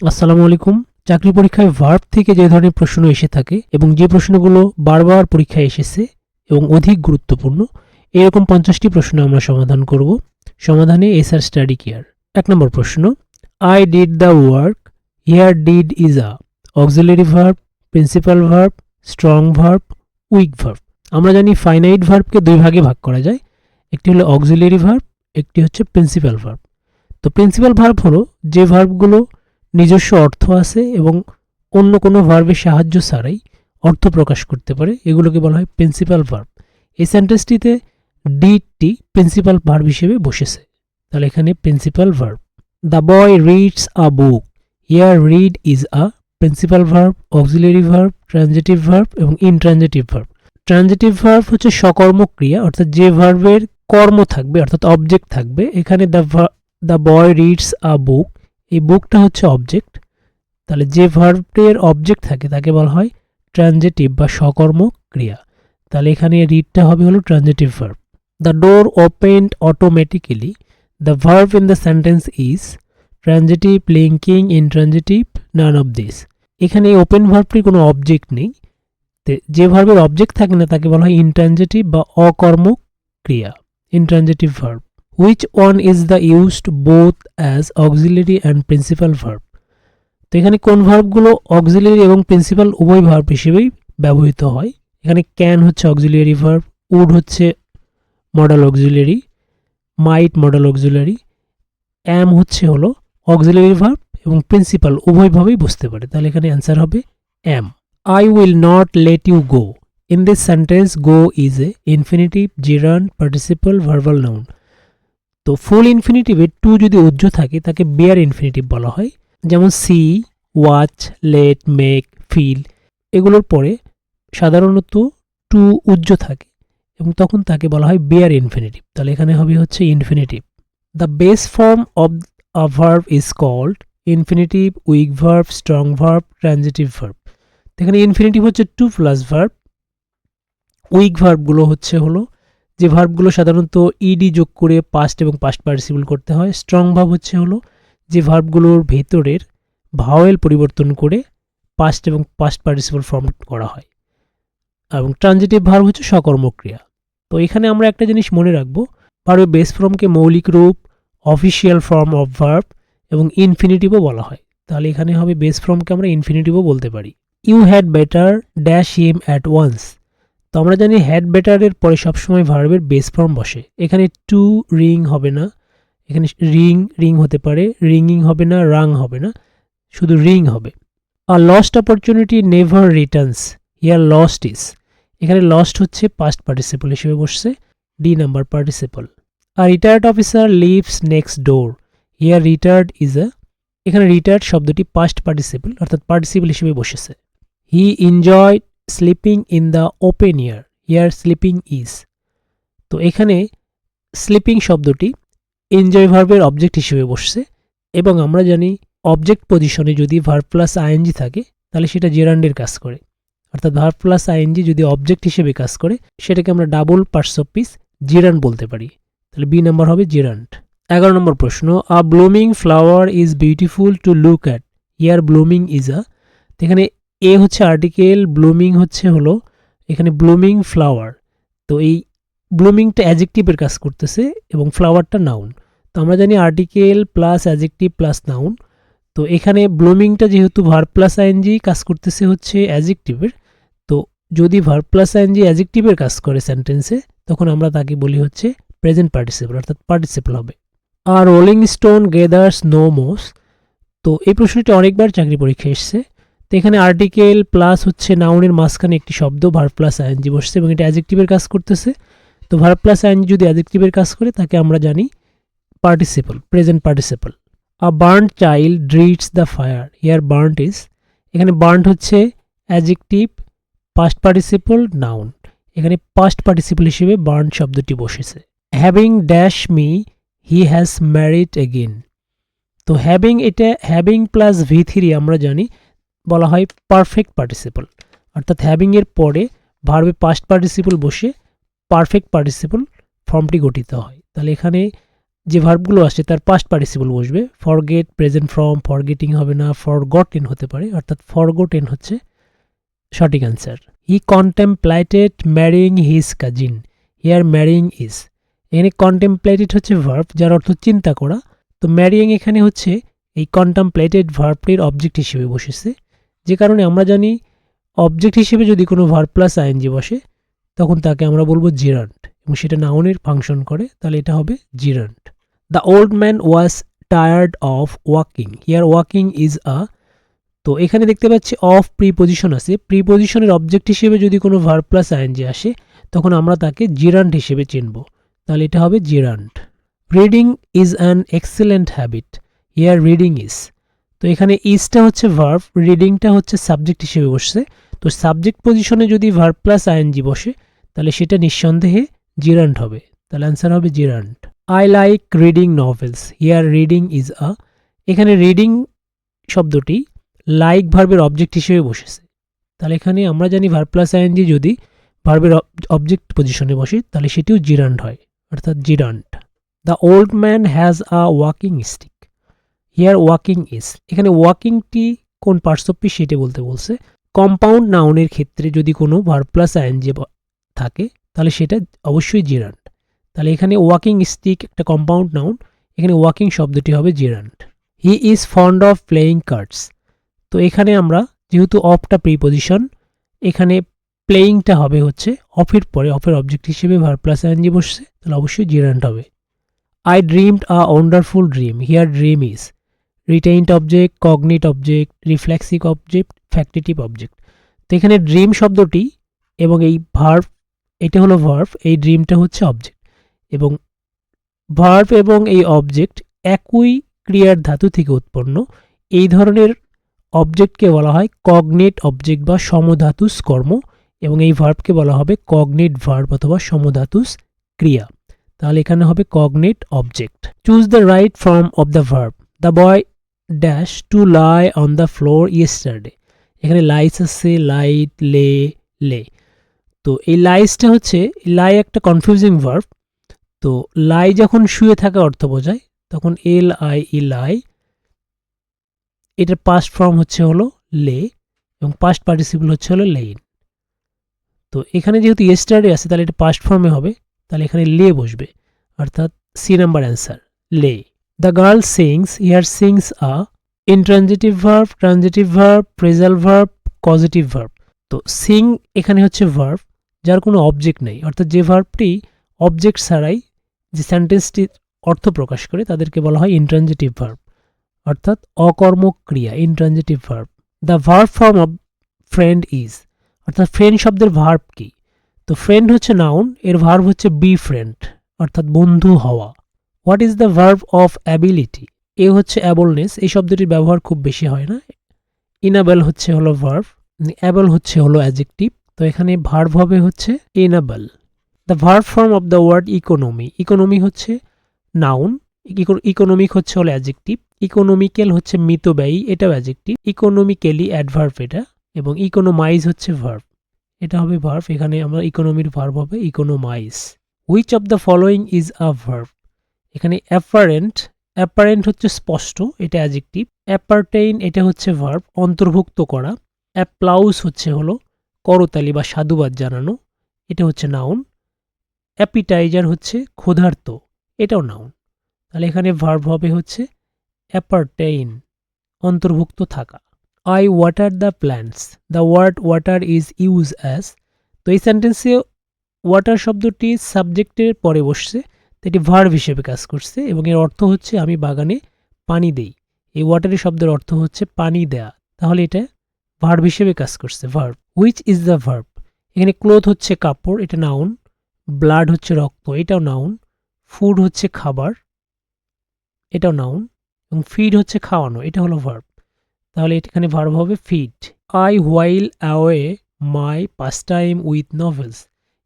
আসসালামু আলাইকুম। চাকরি পরীক্ষায় ভার্ব থেকে যে ধরনের প্রশ্ন এসে থাকে এবং যে প্রশ্নগুলো বারবার পরীক্ষায় এসেছে এবং অধিক গুরুত্বপূর্ণ, এরকম পঞ্চাশটি প্রশ্ন আমরা সমাধান করব। সমাধানে এসআর স্টাডি কেয়ার এক নম্বর প্রশ্ন I did the work here did is a auxiliary verb principal verb strong verb weak verb আমরা জানি ফাইনাইট ভার্বকে দুই ভাগে ভাগ করা যায়, একটি হলো অক্সিলারি ভার্ব একটি হচ্ছে প্রিন্সিপাল ভার্ব তো প্রিন্সিপাল ভার্ব হলো যে ভার্বগুলো নিজস্ব অর্থ আছে এবং অন্য কোনো ভার্বের সাহায্য ছাড়াই অর্থ প্রকাশ করতে পারে। এগুলোকে বলা হয় প্রিন্সিপাল ভার্ব এই সেন্টেন্সটিতে ডিডটি প্রিন্সিপাল ভার্ব হিসেবে বসেছে। তাহলে এখানে principal verb the boy reads a book here read is a principal verb auxiliary verb transitive verb এবং ইনট্রানজেটিভ ভার্ব ট্রানজেটিভ ভার্ব হচ্ছে সকর্মক ক্রিয়া অর্থাৎ যে ভার্বের কর্ম থাকবে, অর্থাৎ অবজেক্ট থাকবে, এখানে the the boy reads a book এই বুকটা হচ্ছে অবজেক্ট তাহলে যে ভার্বের অবজেক্ট থাকে তাকে বলা হয় ট্রানজেটিভ বা সকর্মক ক্রিয়া। তাহলে এখানে রিডটা হবে হলো transitive verb the door opened automatically the verb in the sentence is transitive linking intransitive none of this এখানে এই ওপেন ভার্বটির কোনো অবজেক্ট নেই। যে ভার্বের অবজেক্ট থাকে না তাকে বলা হয় ইনট্রানজেটিভ বা অকর্মক ক্রিয়া intransitive verb which one is the used both as auxiliary and principal verb তো এখানে কোন ভার্বগুলো অক্সিলারি এবং প্রিন্সিপাল উভয় ভার্ব হিসেবেই ব্যবহৃত হয়? এখানে ক্যান হচ্ছে অক্সিলারি ভার্ব উড হচ্ছে modal auxiliary might modal auxiliary am হচ্ছে হলো অক্সিলারি ভার্ব এবং প্রিন্সিপাল উভয়ভাবেই বুঝতে পারে। তাহলে এখানে অ্যান্সার হবে am I will not let you go in this sentence go is a infinitive gerund participle verbal noun তো ফুল ইনফিনিটিভে টু যদি উজ্জ্ব থাকে, তাকে বেয়ার ইনফিনিটিভ বলা হয়। যেমন see watch let make feel এগুলোর পরে সাধারণত টু উজ্জ্ব থাকে এবং তখন তাকে বলা হয় বেয়ার ইনফিনিটিভ তাহলে এখানে হবে হচ্ছে infinitive the base form of a verb is called infinitive weak verb strong verb transitive verb এখানে ইনফিনিটিভ হচ্ছে টু প্লাস ভার্ব উইক ভার্বগুলো হচ্ছে হলো যে ভার্বগুলো সাধারণত ইডি যোগ করে পাস্ট এবং পাস্ট পার্টিসিপল করতে হয় স্ট্রং ভাব হচ্ছে হলো যে ভার্বগুলোর ভেতরের ভাওয়েল পরিবর্তন করে পাস্ট এবং পাস্ট পার্টিসিপল ফর্ম করা হয়। এবং ট্রানজিটিভ ভার্ব হচ্ছে সকর্মক্রিয়া তো এখানে আমরা একটা জিনিস মনে রাখব ভার্বের বেস ফর্মকে মৌলিক রূপ অফিসিয়াল ফর্ম অফ ভার্ব এবং ইনফিনিটিভও বলা হয়। তাহলে এখানে হবে বেস ফর্মকে আমরা ইনফিনিটিভও বলতে পারি। You had better dash him at once তো আমরা জানি হ্যাড বেটারের পরে সবসময় ভার্বের বেস ফর্ম বসে। এখানে টু রিং হবে না। এখানে রিং রিং হতে পারে। রিঙ্গিং হবে না রাং হবে না। শুধু রিং হবে। আর lost opportunity never returns here lost is এখানে লস্ট হচ্ছে পাস্ট পার্টিসিপল হিসেবে বসছে। D number participle R retired officer lives next door here retired is a এখানে রিটায়ার্ড শব্দটি পাস্ট পার্টিসিপল অর্থাৎ পার্টিসিপল হিসেবে বসেছে। He enjoy sleeping in the open here here sleeping is তো এখানে স্লিপিং শব্দটি এনজয় ভার্বের অবজেক্ট হিসেবে বসছে এবং আমরা জানি অবজেক্ট পজিশনে যদি ভার্ব প্লাস আইএনজি থাকে, তাহলে সেটা জেরান্ডের কাজ করে। অর্থাৎ ভার্ব প্লাস আইএনজি যদি অবজেক্ট হিসেবে কাজ করে, সেটাকে আমরা double parts of piece gerund বলতে পারি। তাহলে বি নাম্বার হবে জিরান্ড এগারো নম্বর প্রশ্ন a blooming flower is beautiful to look at here blooming is a এখানে এ হচ্ছে আর্টিকেল ব্লুমিং হচ্ছে হলো, এখানে ব্লুমিং ফ্লাওয়ার তো এই ব্লুমিংটা অ্যাজেক্টিভের কাজ করতেছে এবং ফ্লাওয়ারটা নাউন তো আমরা জানি article plus adjective plus noun তো এখানে ব্লুমিংটা যেহেতু ভার প্লাস আইএনজি কাজ করতেছে হচ্ছে অ্যাজেক্টিভের তো যদি ভার প্লাস আইএনজি অ্যাজেক্টিভের কাজ করে সেন্টেন্সে তখন আমরা তাকে বলি হচ্ছে প্রেজেন্ট পার্টিসিপল অর্থাৎ পার্টিসিপল হবে। আর rolling stone gathers no moss তো এই প্রশ্নটি অনেকবার চাকরি পরীক্ষায় এসছে। তো এখানে আর্টিকেল প্লাস হচ্ছে নাউনের মাঝখানে একটি শব্দ ভার প্লাস আইএনজি বসছে এবং এটা অ্যাজেক্টিভের কাজ করতেছে। তো ভার প্লাস আইএনজি যদি অ্যাজেক্টিভের কাজ করে, তাকে আমরা জানি participle present participle a burnt child dreads the fire here burnt is এখানে বার্ন্ট হচ্ছে অ্যাজেক্টিভ পাস্ট পার্টিসিপল নাউন এখানে পাস্ট পার্টিসিপল হিসেবে বার্ন শব্দটি বসেছে। Having dash me he has married again তো হ্যাভিং এটা হ্যাভিং প্লাস ভি থ্রি আমরা জানি বলা হয় পারফেক্ট পার্টিসিপল অর্থাৎ হ্যাভিং এর পরে ভার্বে পাস্ট পার্টিসিপল বসে পারফেক্ট পার্টিসিপল ফর্মটি গঠিত হয়। তাহলে এখানে যে ভার্বগুলো আসে তার পাস্ট পার্টিসিপল বসবে। ফরগেট প্রেজেন্ট ফ্রম ফরগেটিং হবে না ফরগটেন হতে পারে, অর্থাৎ ফরগটেন হচ্ছে সঠিক answer he contemplated marrying his cousin here marrying is এখানে কন্টেম্পলেটেড হচ্ছে ভার্ব যার অর্থ চিন্তা করা। তো ম্যারিং এখানে হচ্ছে এই কন্টেম্পলেটেড ভার্বটির অবজেক্ট হিসেবে বসেছে। যে কারণে আমরা জানি অবজেক্ট হিসেবে যদি কোনো ভার্ব প্লাস আইএনজি বসে, তখন তাকে আমরা বলব জিরান্ট এবং সেটা নাউনের ফাংশন করে, তাহলে এটা হবে gerund the old man was tired of walking here walking is a তো এখানে দেখতে পাচ্ছি অফ প্রিপোজিশন আছে। প্রিপোজিশনের অবজেক্ট হিসেবে যদি কোনো ভার্ব প্লাস আইএনজি আসে, তখন আমরা তাকে জিরান্ট হিসেবে চিনব। তাহলে এটা হবে gerund reading is an excellent habit here reading is তো এখানে ইজটা হচ্ছে ভার্ভ রিডিংটা হচ্ছে সাবজেক্ট হিসেবে বসছে। তো সাবজেক্ট পজিশনে যদি ভার্ব প্লাস আইএনজি বসে, তাহলে সেটা নিঃসন্দেহে জিরান্ট হবে। তাহলে অ্যান্সার হবে gerund I like reading novels here reading is a এখানে রিডিং শব্দটি লাইক ভার্বের অবজেক্ট হিসেবে বসেছে। তাহলে এখানে আমরা জানি ভার্ব প্লাস আইএনজি যদি ভার্বের অবজেক্ট পজিশনে বসে, তাহলে সেটিও জিরান্ট হয়, অর্থাৎ gerund the old man has a walking stick here walking is এখানে ওয়াকিংটি কোন পিস সেটি বলতে বলছে। কম্পাউন্ড নাউনের ক্ষেত্রে যদি কোনো ভার্ব প্লাস আইএনজি থাকে, তাহলে সেটা অবশ্যই জিরান্ট তাহলে এখানে ওয়াকিং স্টিক একটা কম্পাউন্ড নাউন এখানে ওয়াকিং শব্দটি হবে gerund he is fond of playing cards তো এখানে আমরা যেহেতু অফটা প্রিপোজিশন এখানে প্লেয়িংটা হবে হচ্ছে অফের পরে অফের অবজেক্ট হিসেবে ভার প্লাস এনজি বসছে, তাহলে অবশ্যই জিরান্ট হবে। I dreamed a wonderful dream here dream is retained object cognate object reflexive object factitive object তো এখানে ড্রিম শব্দটি এবং এই ভার্ভ এটা হলো ভার্ভ এই ড্রিমটা হচ্ছে অবজেক্ট এবং ভার্ভ এবং এই অবজেক্ট একই ক্রিয়ার ধাতু থেকে উৎপন্ন। এই ধরনের অবজেক্টকে বলা হয় কগনেট অবজেক্ট বা সমধাতুস কর্ম এবং এই ভার্ভকে বলা হবে কগনেট ভার্ভ অথবা সমধাতুস ক্রিয়া। তাহলে এখানে হবে cognate object choose the right form of the verb the boy dash to lie on the floor yesterday এখানে লাইস আছে লাইট লে লে তো এই লাইসটা হচ্ছে লাই একটা কনফিউজিং ভার্ব তো লাই যখন শুয়ে থাকা অর্থ বোঝায়, তখন এল আই ই লাই এটার পাস্ট ফর্ম হচ্ছে হলো লে এবং পাস্ট পার্টিসিপল হচ্ছে হলো লেইন তো এখানে যেহেতু ইয়েস্টারডে আছে, তাহলে এটা পাস্ট ফর্মে হবে, তাহলে এখানে লে বসবে, অর্থাৎ C number answer lay the girl sings here sings a intransitive verb transitive verb phrasal verb positive verb তো সিং এখানে হচ্ছে ভার্ব যার কোনো অবজেক্ট নেই। অর্থাৎ যে ভার্বটি অবজেক্ট ছাড়াই যে সেন্টেন্সটির অর্থ প্রকাশ করে, তাদেরকে বলা হয় ইন্ট্রানজিটিভ ভার্ব অর্থাৎ অকর্মক ক্রিয়া intransitive verb the verb form of friend is অর্থাৎ ফ্রেন্ড শব্দের ভার্ব কি? তো ফ্রেন্ড হচ্ছে নাউন এর ভার্ব হচ্ছে বি ফ্রেন্ড অর্থাৎ বন্ধু হওয়া। What is the verb of ability এ হচ্ছে অ্যাবলনেস এই শব্দটির ব্যবহার খুব বেশি হয় না। ইনাবেল হচ্ছে হলো ভার্ব অ্যাবল হচ্ছে হলো অ্যাজেক্টিভ তো এখানে ভার্ব হবে হচ্ছে enable the verb form of the word economy economy হচ্ছে নাউন ইকোনমিক হচ্ছে হলো অ্যাজেক্টিভ ইকোনমিক্যাল হচ্ছে মিতব্যয়ী এটাও অ্যাজেক্টিভ ইকোনমিক্যালি অ্যাডভার্ব এটা, এবং ইকোনোমাইজ হচ্ছে ভার্ব এটা হবে ভার্ব এখানে আমরা ইকোনমির ভার্ব হবে economise which of the following is a verb এখানে অ্যাপারেন্ট অ্যাপারেন্ট হচ্ছে স্পষ্ট, এটা অ্যাজেক্টিভ অ্যাপারটেইন এটা হচ্ছে ভার্ব অন্তর্ভুক্ত করা অ্যাপ্লাউস হচ্ছে হলো করতালি বা সাধুবাদ জানানো, এটা হচ্ছে নাউন অ্যাপিটাইজার হচ্ছে ক্ষুধার্ত, এটাও নাউন তাহলে এখানে ভার্ব হবে হচ্ছে অ্যাপারটেইন, অন্তর্ভুক্ত থাকা I water the plants the word water is use as তো এই সেন্টেন্সে ওয়াটার শব্দটি সাবজেক্টের পরে বসছে তো এটি ভার্ব হিসেবে কাজ করছে এবং এর অর্থ হচ্ছে আমি বাগানে পানি দেই। এই ওয়াটারি শব্দের অর্থ হচ্ছে পানি দেয়া। তাহলে এটা ভার্ব হিসেবে কাজ করছে verb which is the verb এখানে ক্লোথ হচ্ছে কাপড়, এটা নাউন ব্লাড হচ্ছে রক্ত, এটাও নাউন ফুড হচ্ছে খাবার, এটাও নাউন এবং ফিড হচ্ছে খাওয়ানো, এটা হলো ভার্ব তাহলে এখানে ভার্ব হবে feed I while away my pastime with novels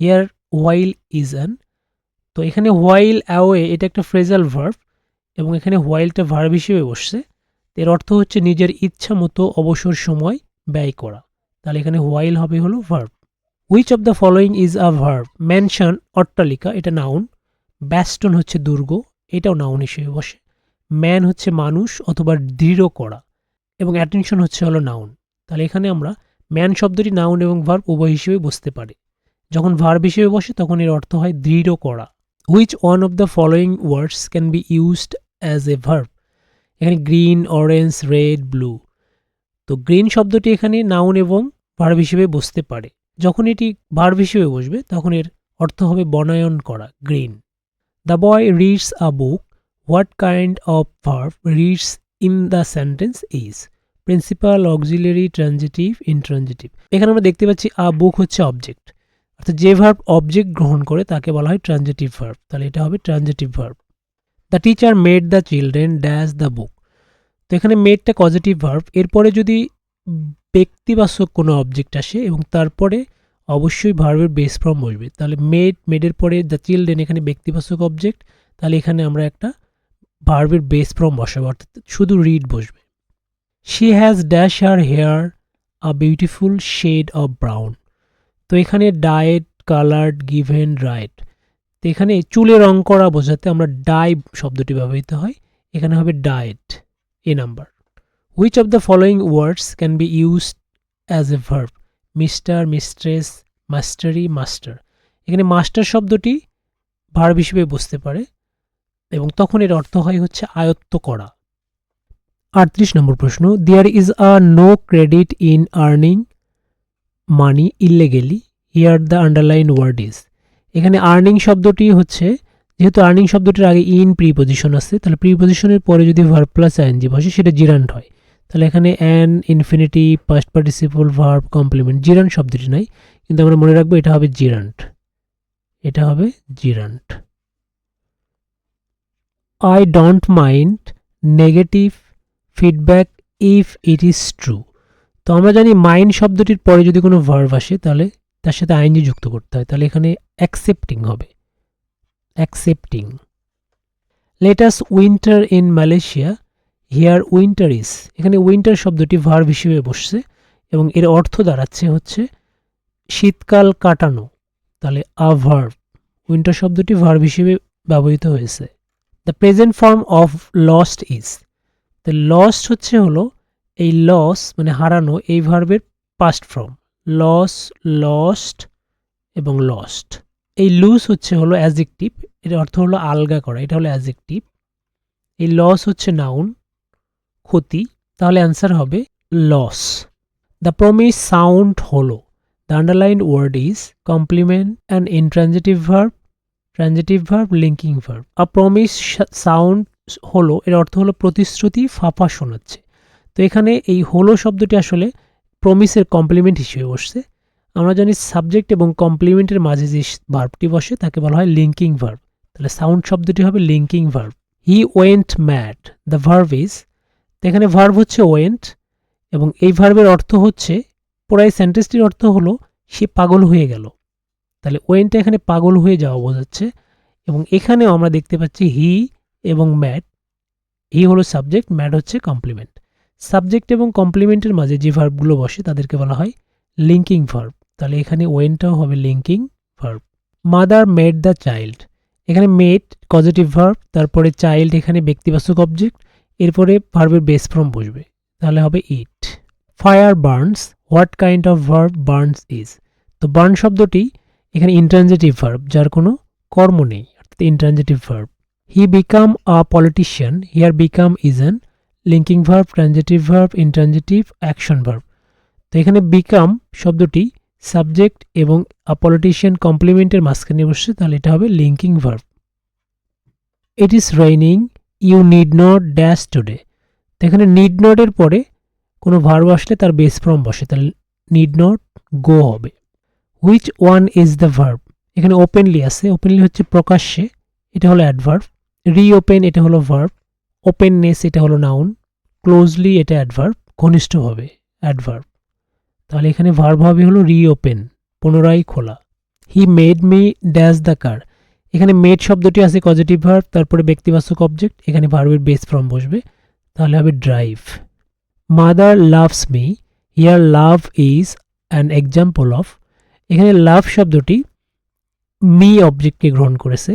here while is an তো এখানে হোয়াইল অ্যাওয়ে এটা একটা ফ্রেজাল ভার্ব এবং এখানে হোয়াইলটা ভার্ব হিসেবে বসছে। এর অর্থ হচ্ছে নিজের ইচ্ছা মতো অবসর সময় ব্যয় করা। তাহলে এখানে হোয়াইল হবে হলো verb which of the following is a verb mansion অট্টালিকা, এটা নাউন ব্যাস্টন হচ্ছে দুর্গ, এটাও নাউন হিসেবে বসে। ম্যান হচ্ছে মানুষ অথবা দৃঢ় করা, এবং অ্যাটেনশন হচ্ছে হলো নাউন তাহলে এখানে আমরা ম্যান শব্দটি নাউন এবং ভার্ব উভয় হিসেবে বসতে পারে। যখন ভার্ব হিসেবে বসে, তখন এর অর্থ হয় দৃঢ় করা। Which one of the following words can be used as a verb এখানে গ্রিন অরেঞ্জ রেড ব্লু তো গ্রিন শব্দটি এখানে নাউন এবং ভার্ব হিসেবে বসতে পারে। যখন এটি ভার্ব হিসেবে বসবে, তখন এর অর্থ হবে বনায়ন করা green the boy reads a book what kind of verb reads in the sentence is principal auxiliary transitive intransitive এখানে আমরা দেখতে পাচ্ছি আ বুক হচ্ছে অবজেক্ট অর্থাৎ যে ভার্ব অবজেক্ট গ্রহণ করে তাকে বলা হয় ট্রানজেটিভ ভার্ব তাহলে এটা হবে transitive verb the teacher made the children dash the book তো এখানে মেডটা পজিটিভ ভার্ব এরপরে যদি ব্যক্তিবাচক কোনো অবজেক্ট আসে এবং তারপরে অবশ্যই ভার্বের বেস ফর্ম বসবে, তাহলে মেড মেডের পরে দ্য চিলড্রেন এখানে ব্যক্তিবাচক অবজেক্ট তাহলে এখানে আমরা একটা ভার্বের বেস ফর্ম বসাবো, অর্থাৎ শুধু রিড বসবে। She has dash her hair a beautiful shade of brown তো এখানে ডায়েট কালার্ড গিভেন রাইট তো এখানে চুলে রং করা বোঝাতে আমরা ডাই শব্দটি ব্যবহৃত হয়, এখানে হবে diet a number which of the following words can be used as a verb mister mistress mastery master এখানে মাস্টার শব্দটি ভার্ব হিসেবে বসতে পারে এবং তখন এর অর্থ হয় হচ্ছে আয়ত্ত করা। আটত্রিশ নম্বর প্রশ্ন there is a no credit in earning money illegally here the underline word is এখানে আর্নিং শব্দটি হচ্ছে, যেহেতু আর্নিং শব্দটির আগে ইন প্রিপোজিশন আছে, তাহলে প্রিপোজিশনের পরে যদি ভার্ব প্লাস আইএনজি বসে, সেটা জিরান্ট হয়। তাহলে এখানে an infinity past participle verb complement gerund শব্দটি নাই, কিন্তু আমরা মনে রাখব এটা হবে জিরান্ট এটা হবে gerund I don't mind negative feedback if it is true তো আমরা জানি মাইন্ড শব্দটির পরে যদি কোনো ভার্ব আসে, তাহলে তার সাথে আইনজি যুক্ত করতে হয়। তাহলে এখানে অ্যাকসেপ্টিং হবে। Accepting let us winter in Malaysia here winter is এখানে উইন্টার শব্দটি ভার্ব হিসেবে বসছে এবং এর অর্থ দাঁড়াচ্ছে হচ্ছে শীতকাল কাটানো। তাহলে আ ভার্ব উইন্টার শব্দটি ভার্ব হিসেবে ব্যবহৃত হয়েছে। The present form of lost is the lost হচ্ছে হলো এই লস মানে হারানো এই ভার্বের পাস্ট ফর্ম লস লস্ট এবং লস্ট এই লুজ হচ্ছে হলো অ্যাজেকটিভ এর অর্থ হলো আলগা করা, এটা হলো অ্যাজেকটিভ এই লস হচ্ছে নাউন ক্ষতি, তাহলে অ্যান্সার হবে লস দ্য প্রমিস সাউন্ড হলো the underline word is complement and intransitive verb transitive verb linking verb a promise sound হলো এর অর্থ হলো প্রতিশ্রুতি ফাঁপা শোনাচ্ছে। তো এখানে এই হলো শব্দটি আসলে প্রমিসের কমপ্লিমেন্ট হিসেবে বসছে। আমরা জানি সাবজেক্ট এবং কমপ্লিমেন্টের মাঝে যে ভার্বটি বসে, তাকে বলা হয় লিঙ্কিং ভার্ব তাহলে সাউন্ড শব্দটি হবে linking verb he went mad the verb is তো এখানে ভার্ব হচ্ছে ওয়েন্ট এবং এই ভার্বের অর্থ হচ্ছে, পুরাই সেন্টেন্সটির অর্থ হলো, সে পাগল হয়ে গেল। তাহলে ওয়েন্ট এখানে পাগল হয়ে যাওয়া বোঝাচ্ছে এবং এখানেও আমরা দেখতে পাচ্ছি হি এবং ম্যাড হি হলো সাবজেক্ট ম্যাড হচ্ছে কমপ্লিমেন্ট সাবজেক্ট এবং কমপ্লিমেন্টের মাঝে যে ভার্বগুলো বসে তাদেরকে বলা হয় লিঙ্কিং ভার্ব। তাহলে এখানে ওয়েনটাও হবে linking verb. Mother made the child. এখানে মেড পজিটিভ ভার্ব, তারপরে চাইল্ড এখানে ব্যক্তিবাচক অবজেক্ট, এরপরে ভার্বের বেস ফর্ম বসবে। তাহলে হবে it. Fire burns, what kind of verb burns is? তো বার্ন শব্দটি এখানে ইন্ট্রানজেটিভ ভার্ব, যার কোনো কর্ম নেই, অর্থাৎ intransitive verb. He become a politician, here become is an linking verb transitive verb intransitive action verb তো এখানে বিকাম শব্দটি সাবজেক্ট এবং পলিটিশিয়ান কমপ্লিমেন্টের মাঝখানে বসছে, তাহলে এটা হবে linking verb it is raining you need not dash today তো এখানে নিড নটের পরে কোনো ভার্ব আসলে তার বেস ফর্ম বসে, তাহলে নিড নট গো হবে। Which one is the verb এখানে ওপেনলি আছে ওপেনলি হচ্ছে প্রকাশ্যে, এটা হলো অ্যাডভার্ব রিওপেন এটা হলো ভার্ব ওপেননেস এটা হলো নাউন ক্লোজলি এটা অ্যাডভার্ব ঘনিষ্ঠভাবে অ্যাডভার্ব তাহলে এখানে ভার্ব হবে হলো রিওপেন পুনরায় খোলা। He made me dash the car এখানে মেড শব্দটি আছে পজিটিভ ভার্ব তারপরে ব্যক্তিবাচক অবজেক্ট এখানে ভার্বের বেস ফর্ম বসবে। তাহলে হবে drive mother loves me here love is an example of এখানে লাভ শব্দটি মি অবজেক্টকে গ্রহণ করেছে।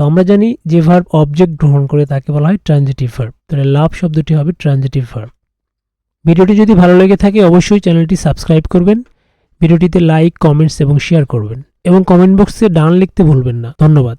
তো আমরা জানি যে ভার্ব অবজেক্ট গ্রহণ করে তাকে বলা হয় ট্রানজিটিভ ভার্ব তাহলে লাভ শব্দটি হবে ট্রানজিটিভ ভার্ব ভিডিওটি যদি ভালো লেগে থাকে, অবশ্যই চ্যানেলটি সাবস্ক্রাইব করবেন, ভিডিওটিতে লাইক, কমেন্টস এবং শেয়ার করবেন, এবং কমেন্ট বক্সে ডান লিখতে ভুলবেন না। ধন্যবাদ।